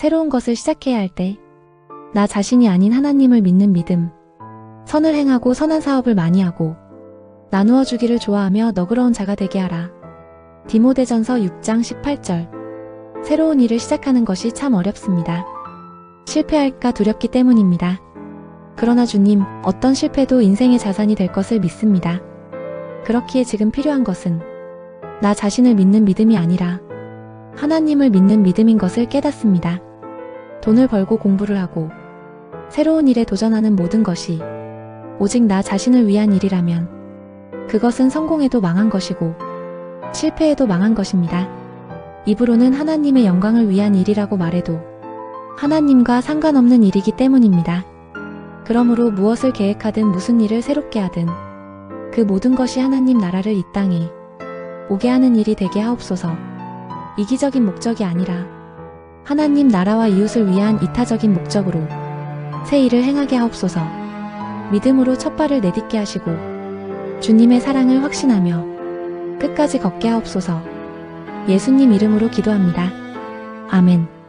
새로운 것을 시작해야 할 때, 나 자신이 아닌 하나님을 믿는 믿음, 선을 행하고 선한 사업을 많이 하고, 나누어 주기를 좋아하며 너그러운 자가 되게 하라. 디모데전서 6장 18절. 새로운 일을 시작하는 것이 참 어렵습니다. 실패할까 두렵기 때문입니다. 그러나 주님, 어떤 실패도 인생의 자산이 될 것을 믿습니다. 그렇기에 지금 필요한 것은 나 자신을 믿는 믿음이 아니라 하나님을 믿는 믿음인 것을 깨닫습니다. 돈을 벌고 공부를 하고 새로운 일에 도전하는 모든 것이 오직 나 자신을 위한 일이라면 그것은 성공해도 망한 것이고 실패해도 망한 것입니다. 입으로는 하나님의 영광을 위한 일이라고 말해도 하나님과 상관없는 일이기 때문입니다. 그러므로 무엇을 계획하든 무슨 일을 새롭게 하든 그 모든 것이 하나님 나라를 이 땅에 오게 하는 일이 되게 하옵소서. 이기적인 목적이 아니라 하나님 나라와 이웃을 위한 이타적인 목적으로 새 일을 행하게 하옵소서. 믿음으로 첫 발을 내딛게 하시고 주님의 사랑을 확신하며 끝까지 걷게 하옵소서. 예수님 이름으로 기도합니다. 아멘.